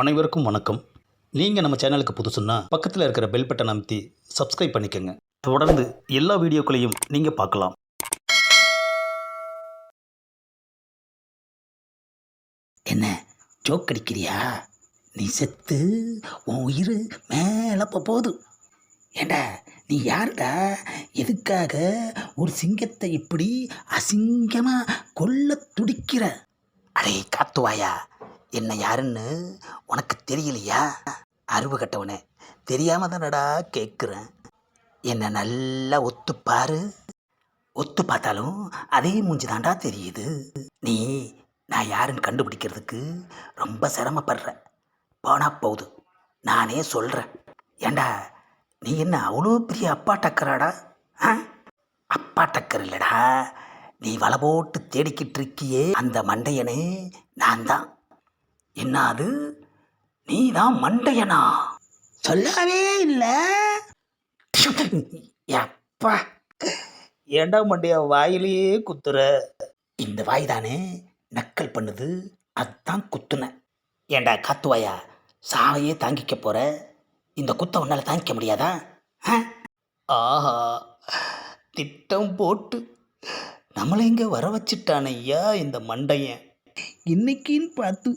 அனைவருக்கும் வணக்கம். நீங்கள் நம்ம சேனலுக்கு புதுசுன்னா பக்கத்தில் இருக்கிற பெல் பட்டன் அமைத்தி சப்ஸ்கிரைப் பண்ணிக்கோங்க. தொடர்ந்து எல்லா வீடியோக்களையும் நீங்கள் பார்க்கலாம். என்ன ஜோக் அடிக்கிறியா? நீ செத்து உன் உயிர் மேலே போகுது. ஏண்டா நீ யாருடா? எதுக்காக ஒரு சிங்கத்தை இப்படி அசிங்கமாக கொல்ல துடிக்கிற? அடே காத்துவாயா என்ன யாருன்னு உனக்கு தெரியலையா? அறிவு கட்டவனே தெரியாம தானடா கேட்குறேன் என்னை நல்லா ஒத்துப்பாரு. ஒத்து பார்த்தாலும் அதே மூஞ்சி தாண்டா தெரியுது. நீ நான் யாருன்னு கண்டுபிடிக்கிறதுக்கு ரொம்ப சிரமப்படுற. போனா போகுது. நானே சொல்கிறேன் ஏண்டா நீ என்ன அவ்வளோ பெரிய அப்பா டக்கராடா? ஆ? அப்பா டக்கர் இல்லடா. நீ வலை போட்டு தேடிக்கிட்டு இருக்கியே அந்த மண்டையனே நான் தான் என்ன அது நீ தான் மண்டையனா? சொல்லவே இல்லை. எப்பா. ஏண்டா மண்டைய வாயிலேயே குத்துற? இந்த வாய் தானே நக்கல் பண்ணுது. அதுதான் குத்துனேன் ஏண்டா காத்துவாயா? சாவையே தாங்கிக்க போற? இந்த குத்த உன்னால தாங்கிக்க முடியாதா? ஆ? ஆஹா. திட்டம் போட்டு நம்மளை இங்கே வர வச்சிட்டான் ஐயா இந்த மண்டையன் இன்னைக்குன்னு பார்த்து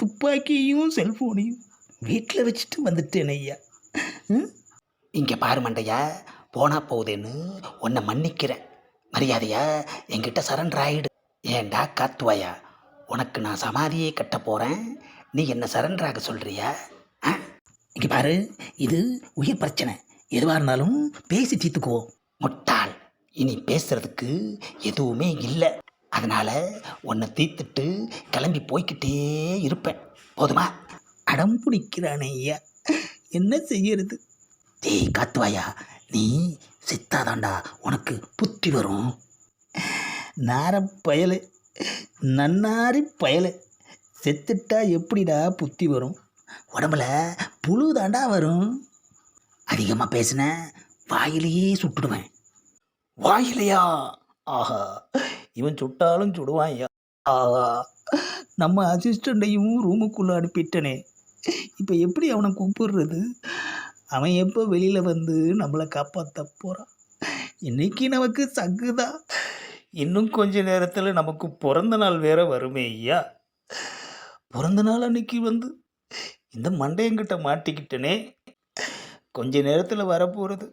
துப்பாக்கியையும் செல்ஃபோனையும் வீட்டில் வச்சுட்டு வந்துட்டேன் ஐயா. இங்கே பாரு மண்டையா போனால் போகுதுன்னு உன்னை மன்னிக்கிறேன். மரியாதையா என்கிட்ட சரண்டர் ஆகிடு ஏண்டா காத்துவாயா? உனக்கு நான் சமாதியே கட்ட போகிறேன் நீ என்ன சரண்டராக சொல்கிறியா இங்கே பாரு இது உயிர் பிரச்சனை. எதுவாக இருந்தாலும் பேசி தீர்த்துக்குவோம். முட்டாள். இனி பேசுறதுக்கு எதுவுமே இல்லை. அதனால உன்னை தீர்த்துட்டு கிளம்பி போய்க்கிட்டே இருப்பேன். போதுமா? அடம் பிடிக்கிறானே ஐயா. என்ன செய்யறது? டேய் காத்துவாயா? நீ சித்தாதாண்டா. உனக்கு புத்தி வரும். நார பயலு. நன்னாரி பயலு. செத்துட்டா எப்படிடா புத்தி வரும்? உடம்புல புழு தாண்டா வரும். அதிகமாக பேசின வாயிலேயே சுட்டுடுவேன். வாயிலையா? ஆஹா. இவன் சுட்டாலும் சுடுவான். ஐயா ஆஹா நம்ம அசிஸ்டண்ட்டையும் ரூமுக்குள்ளே அனுப்பிட்டனே. இப்போ எப்படி அவனை கூப்பிடுறது? அவன் எப்போ வெளியில் வந்து நம்மளை காப்பாற்ற போகிறான் இன்றைக்கி நமக்கு சங்குதா. இன்னும் கொஞ்ச நேரத்தில் நமக்கு பிறந்த நாள் வேற வருமே ஐயா. பிறந்த நாள் அன்னைக்கு வந்து இந்த மண்டையங்கிட்ட மாட்டிக்கிட்டனே. கொஞ்ச நேரத்தில் வரப்போகிறது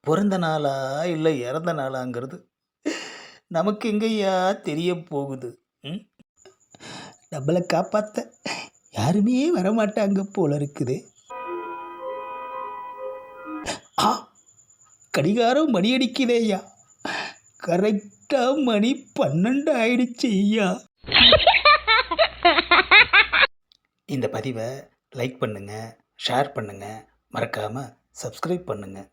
பிறந்த நாளா இல்லை இறந்த நாளாங்கிறது. நமக்கு எங்கய்யா தெரிய போகுது? ம்? நம்மளை காப்பாற்ற யாருமே வரமாட்டாங்க போல இருக்குது ஆ கடிகாரம் மணி அடிக்குதேய்யா கரெக்டாக மணி பன்னெண்டு ஆயிடுச்சு ஐயா. இந்த பதிவை லைக் பண்ணுங்கள் ஷேர் பண்ணுங்கள் மறக்காமல் சப்ஸ்கிரைப் பண்ணுங்கள்